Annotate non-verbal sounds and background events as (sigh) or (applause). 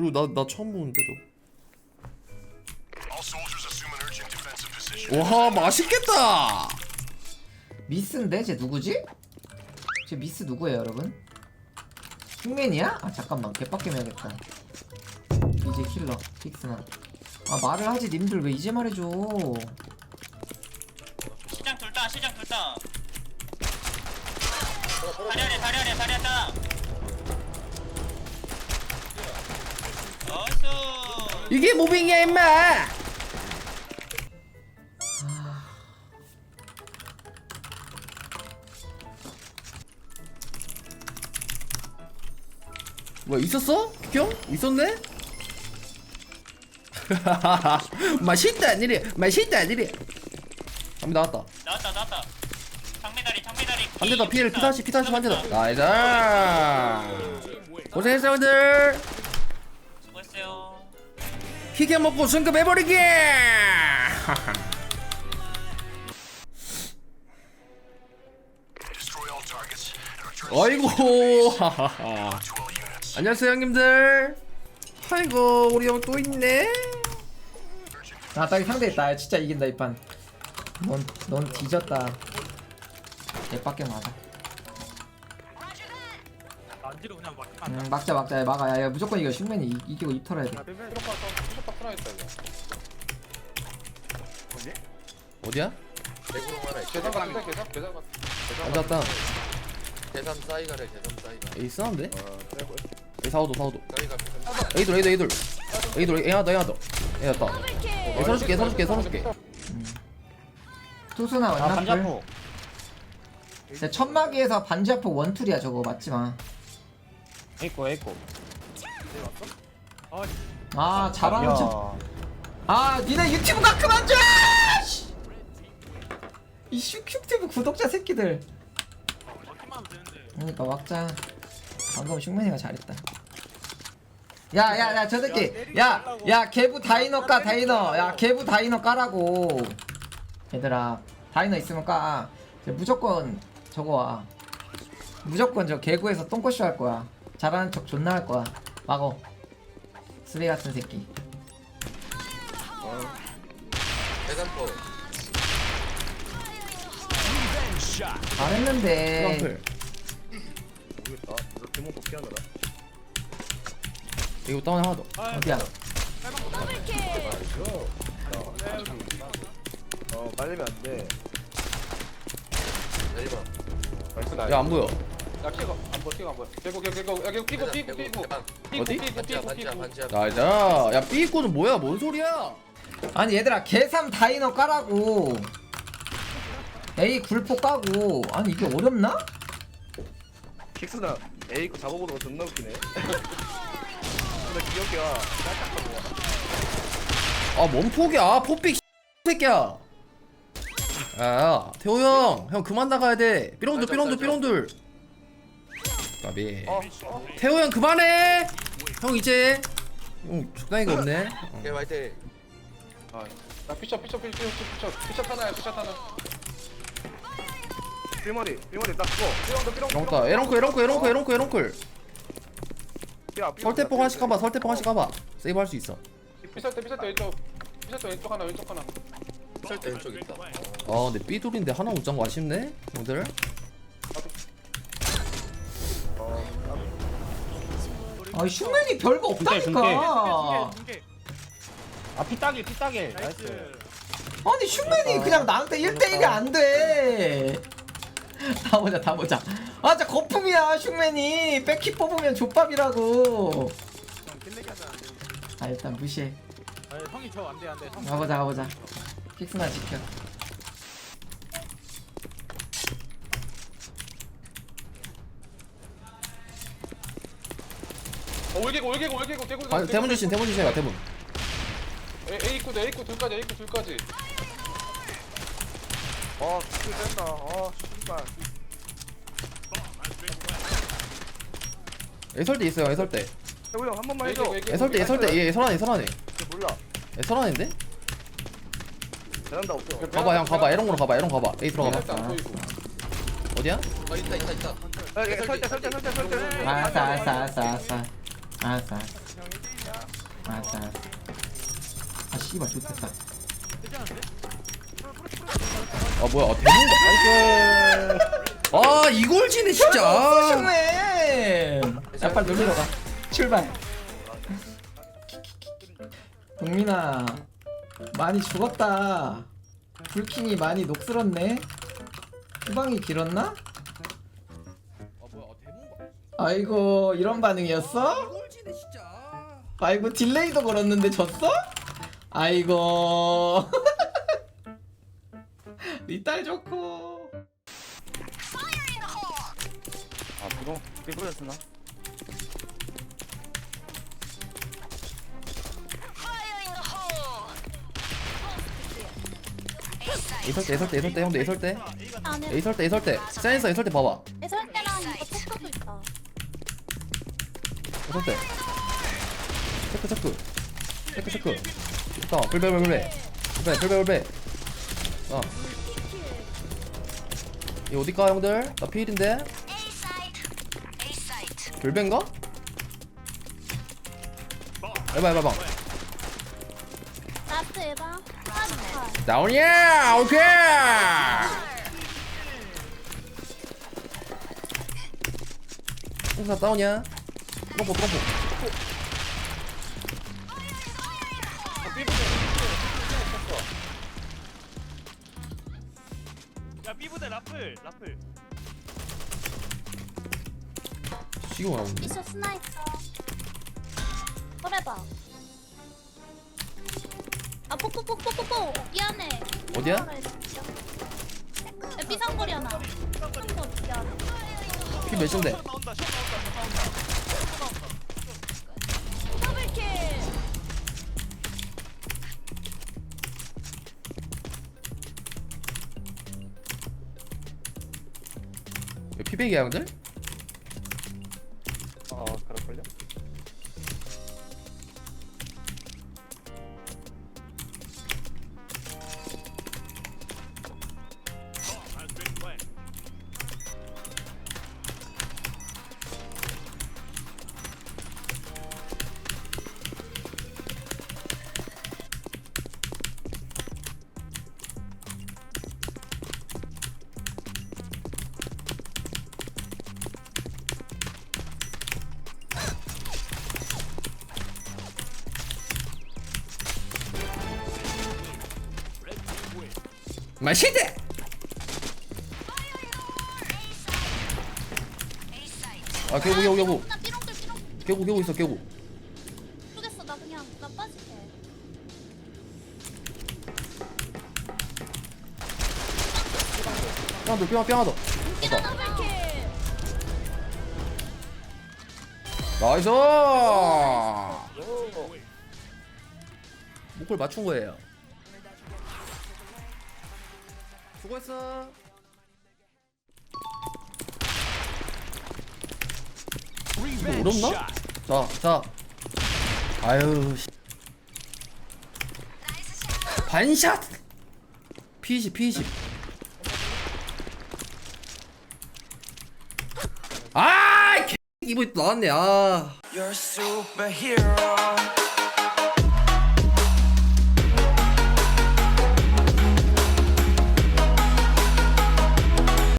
그리고 나 나 처음 보는데도. 와 맛있겠다. 미스인데 쟤 누구지? 쟤 미스 누구예요 여러분? 흉맨이야? 아 잠깐만 개빡겜해야겠다 이제 킬러 픽스나 아 말을 하지 님들 왜 이제 말해줘 시장 둘다 시장 둘다 다리 아래 다리 아래 다리 아래 이게 무빙이야 임마. 뭐야 있었어? 형? 있었네? (laughs) 맛있다 니리 맛있다 니리 한번 나왔다 나왔다 나왔다 장미다리 장미다리 한대더 피해를 피다시 피다시 한대 더 나이스 고생했어 형들 희게 먹고 승급 해버리기! to all units. 안녕하세요 형님들. 아이고 우리 형 또 있네. 아딱 상대 있다. 진짜 이긴다 이판. 넌, 넌 뒤졌다. 개빡겜 맞아 안지로 그냥 막 음, 막자 막자. 야, 막아. 야, 야 무조건 이거 흉맨이 이, 이기고 입 털어야 돼. 어디야? 계산 같은데 계산. 계산 같 앉았다. 계산 싸이가래 계산 싸이가. 에이 쓰나운데? 에이 사오도 사오도 싸이가 에이 돌 에이 돌 에이 돌. 에이 돌 에이 하나 더 에이 하나 더. 에이 하나 에이 서줄게 서줄게 서줄게. 투수나 아 원나풀 반자포. 진짜 천막이에서 반지하폭 원툴이야 저거. 맞지마 에이코 에이코. 아 잘하는 척. 야아 니네 유튜브가 그만 줘! 씨! 이 슉슉튜브 구독자 새끼들. 그러니까 막자. 방금 슉맨이가 잘했다. 야야야 저 새끼. 야야 개부 다이너 까 다이너. 야 개부 다이너 까라고. 얘들아 다이너 있으면 까. 이제 무조건 저거 와. 무조건 저 개구에서 똥꼬쇼 할 거야 잘하는 척 존나 할 거야. 막어. 쓰레기 같은 새끼. 계산포. 잘했는데. 트럼플 모르겠다. 이거 대문 피하느라 이거 다운 하나 더. 어디야? 어 빨리면 안돼. 내리마 나이스 나이스 야안 보여 야 키가 안 보여 키가 안 보여 개고 개고 개고 야 개고 피고 피고 피고 피고 어디? 피고 피고 반지야 반지야 나이스 야 삐꾸는 뭐야? 뭔 소리야? 아니 얘들아 개삼 다이너 까라고. A 굴포 까고. 아니 이게 어렵나? 킥스나 에이 거 잡아보는 거 존나 웃기네. (laughs) 근데 기억이야 아 몸폭이야? 포픽 (laughs) 새끼야. 야 태호 형형 그만 나가야 돼. 삐롱들 삐롱들 삐롱들 까비. 어? 어? 태호 형 그만해! 형 이제. 형 적당히가 없네. 어. 오케이 화이팅. 아 나 피셔 피셔 피셔 피셔 피셔 피셔 하나야 피셔 하나 삐머리 삐머리 딱 죽어 삐렁도 삐렁 에런클 에런클 에런클 에런클 에런클 에런클. 야 설대폭 하나씩 가봐 설대폭 하나씩 가봐. 세이브 할 수 있어. 피셔 때 피셔 때 왼쪽. 피셔 때 왼쪽 하나 왼쪽 하나. 피셔 때 왼쪽 있다. 아 근데 삐돌인데 하나 못 잡고 아쉽네 형들 아 슈맨이 별거 없다니까. 아 피따길 피따길 나이스. 아니 슈맨이 그냥 나한테 1대1이 안 돼. 다 보자 다 보자. 아 진짜 거품이야 슈맨이. 백키 뽑으면 족밥이라고. 아 일단 무시해. 아니, 형이 저 안돼 안돼. 형 가보자 가보자. 픽스나 지켜 올개고 올개고 올개고. 개고 아, 대문 주신 대문 주세요 대문. A 입구 A 입구 둘까지 A 입구 둘까지. 아 스킬 센다. 아 씨발. 애설대 있어요 애설대. 해보 형한 번만 해줘. 애설대 애설대. 얘 애설하네 애설하네 몰라. 애설하는데? 베란다 없어. 가봐 형 가봐 에런으로 가봐 에런 가봐 에이 들어가봐. 안 보이고. 어디야? 아 있다 있다 있다. 설대 설대 설대 설대. 설대 알았어 알았어 알았어 알았어 알았어. 알았어 알았어. 아 씨발 좋겠다. 아 뭐야 아 대문 나이스. 아 이걸 지네 진짜. 슈맨 야 빨리 놀리러 가. 출발. 동민아 많이 죽었다. 불킹이 많이 녹슬었네. 후방이 길었나? 아 뭐야 아 대문 아이고 이런 반응이었어? 아이고 딜레이도 걸었는데 졌어? 아이고. (laughs) 리딸 좋고. 아 그거? 삐부렸으나? 에이설 때 에이설 때 에이설 때 형도 에이설 때. 안에 에이설 때. 사이언스 에이설 때 봐봐. 애설 때랑 이거 체크도 있다. 에이설 때 체크 체크 체크. 체크 좋다 불배 불배. 불배 불배 불배. 아 이거 어디가 형들? 나 피일인데? 불배인가? 해봐 해봐 봐. 라스트 에바. 다운이야 오케이! 홍사 다운이야. 트럼프 트럼프 야 삐부대 라플 라플 지금 나오는데 미션 스나이퍼. 그래봐. 아 뽀뽀뽀뽀뽀뽀 미안해. 어디야? 야, 삐상거리 하나. 삐상거 미안해. 피 몇인데 나온다 샷 피백이야 형들? 어 그럴걸요? 맛있대 아 개구 개구 개구. 나 삐롱들 삐롱. 개구 개구 있어 개구. 모르겠어. 나 그냥 나 빠질게. 뿅하더 뿅하 뿅하더. 이런 더블킬. 나이스! 목걸 맞춘 거예요 수고했어 이거 어렵나? 자, 자. 아유, 씨. 반샷! P20, P20. 아! 개 이거 나왔네, 아. You're a superhero.